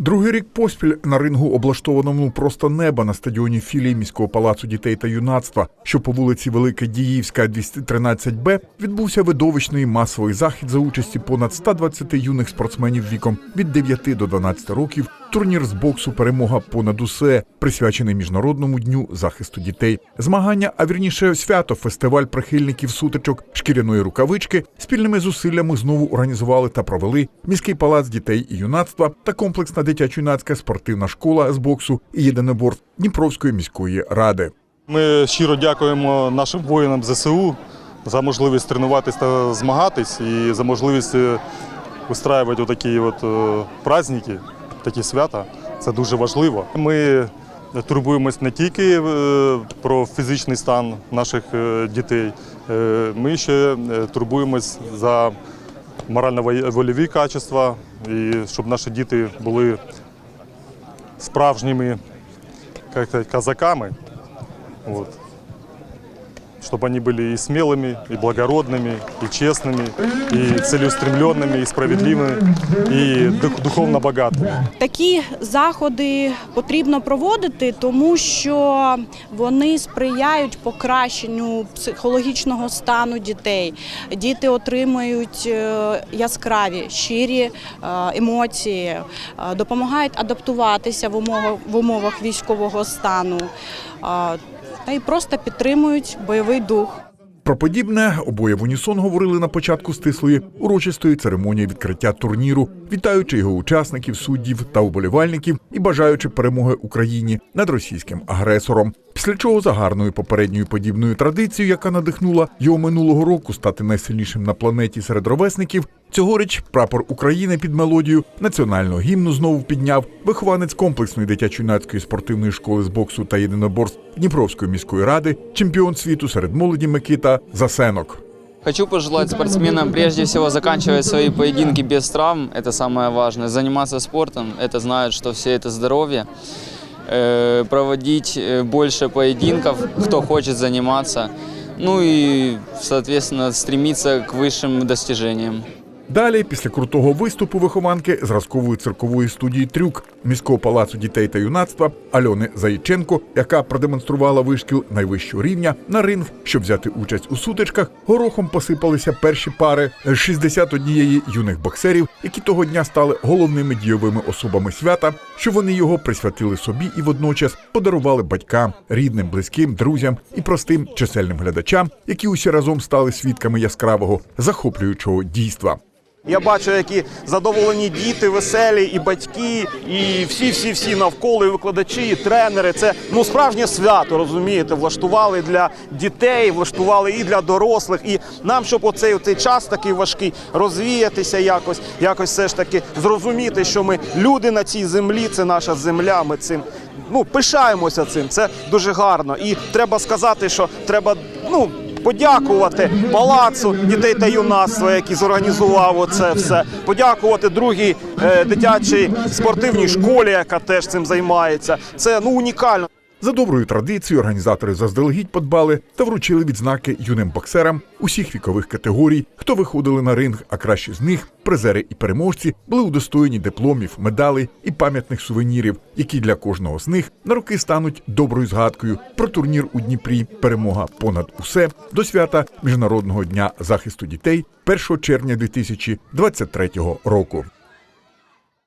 Другий рік поспіль на рингу, облаштованому просто неба на стадіоні філії міського палацу дітей та юнацтва, що по вулиці Велика Діївська, 213Б, відбувся видовищний масовий захід за участі понад 120 юних спортсменів віком від 9 до 12 років. Турнір з боксу перемога понад усе, присвячений міжнародному дню захисту дітей. Змагання, а вірніше свято, фестиваль прихильників сутичок шкіряної рукавички спільними зусиллями знову організували та провели міський палац дітей і юнацтва та комплексна дитячо-юнацька спортивна школа з боксу і єдиноборств Дніпровської міської ради. Ми щиро дякуємо нашим воїнам ЗСУ за можливість тренуватись та змагатись і за можливість е, устраювати такі от е, праздники, такі свята. Це дуже важливо. Ми турбуємось не тільки е, про фізичний стан наших е, дітей, е, ми ще турбуємось за морально-вольові качества, і щоб наші діти були справжніми казаками. Вот Чтобы они были и смелыми, и благородными, и честными, и целеустремленными, и справедливыми, и дух- духовно богатыми. Такі заходи потрібно проводити, тому що вони сприяють покращенню психологічного стану дітей. Діти отримують е, яскраві, щирі е, емоції, е, допомагають адаптуватися в умовах, в умовах військового стану е, та й просто підтримують бойовий дух. Про подібне обоє в унісон говорили на початку стислої урочистої церемонії відкриття турніру, вітаючи його учасників, суддів та уболівальників і бажаючи перемоги Україні над російським агресором. Після чого за гарною попередньою подібною традицією, яка надихнула його минулого року стати найсильнішим на планеті серед ровесників, цьогоріч прапор України під мелодію національного гімну знову підняв вихованець комплексної дитячо-юнацької спортивної школи з боксу та єдиноборств Дніпровської міської ради, чемпіон світу серед молоді Микита Засенок. Хочу пожелать спортсменам прежде всего заканчивать свои поединки без травм, это самое важное. Заниматься спортом, это знают, что все это здоровье. Э, Проводить э, больше поединков, кто хочет заниматься. Ну и, соответственно, стремиться к высшим достижениям. Далі, після крутого виступу вихованки зразкової циркової студії Трюк міського палацу дітей та юнацтва Альони Заїченко, яка продемонструвала вишкіл найвищого рівня на ринг, щоб взяти участь у сутичках, горохом посипалися перші пари з 61 юних боксерів, які того дня стали головними дійовими особами свята, що вони його присвятили собі і водночас подарували батькам, рідним, близьким, друзям і простим чисельним глядачам, які усі разом стали свідками яскравого захоплюючого дійства. Я бачу, які задоволені діти, веселі, і батьки, і всі, всі, всі навколо, і викладачі, і тренери. Це ну справжнє свято, розумієте, влаштували для дітей, влаштували і для дорослих. І нам, щоб оцей, оцей час такий важкий розвіятися, якось, якось все ж таки зрозуміти, що ми люди на цій землі, це наша земля. Ми цим ну пишаємося цим. Це дуже гарно. І треба сказати, що треба ну. Подякувати палацу дітей та юнацтва, який зорганізував це все. Подякувати другій е, дитячій спортивній школі, яка теж цим займається. Це ну унікально. За доброю традицією організатори заздалегідь подбали та вручили відзнаки юним боксерам усіх вікових категорій, хто виходили на ринг, а краще з них призери і переможці були удостоєні дипломів, медалей і пам'ятних сувенірів, які для кожного з них на роки стануть доброю згадкою про турнір у Дніпрі. Перемога понад усе до свята Міжнародного дня захисту дітей 1 червня 2023 року.